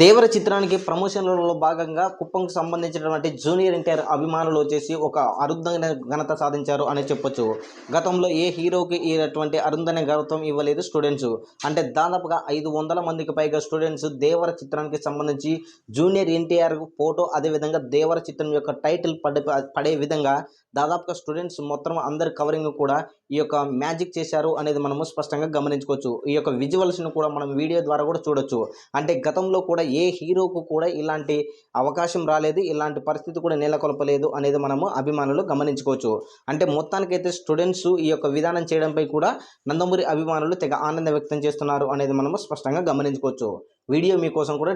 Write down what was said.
దేవర చిత్రానికి ప్రమోషన్లలో భాగంగా కుప్పంకు సంబంధించినటువంటి జూనియర్ ఎన్టీఆర్ అభిమానులు వచ్చేసి ఒక అరుదైన ఘనత సాధించారు అని చెప్పొచ్చు. గతంలో ఏ హీరోకి ఇటువంటి అరుదైన గౌరవం ఇవ్వలేదు స్టూడెంట్స్. అంటే దాదాపుగా ఐదు వందల మందికి పైగా స్టూడెంట్స్ దేవర చిత్రానికి సంబంధించి జూనియర్ ఎన్టీఆర్ ఫోటో అదేవిధంగా దేవర చిత్రం యొక్క టైటిల్ పడే పడే విధంగా దాదాపుగా స్టూడెంట్స్ మొత్తం అందరి కవరింగ్ కూడా ఈ యొక్క మ్యాజిక్ చేశారు అనేది మనము స్పష్టంగా గమనించుకోవచ్చు. ఈ యొక్క విజువల్స్ను కూడా మనం వీడియో ద్వారా కూడా చూడొచ్చు. అంటే గతంలో కూడా ఏ హీరోకు కూడా ఇలాంటి అవకాశం రాలేదు ఇలాంటి పరిస్థితి కూడా నెలకొల్పలేదు అనేది మనము అభిమానులు గమనించుకోవచ్చు. అంటే మొత్తానికైతే స్టూడెంట్స్ ఈ యొక్క విధానం చేయడంపై కూడా నందమూరి అభిమానులు తెగ ఆనందం వ్యక్తం చేస్తున్నారు అనేది మనము స్పష్టంగా గమనించుకోవచ్చు. వీడియో మీకోసం కూడా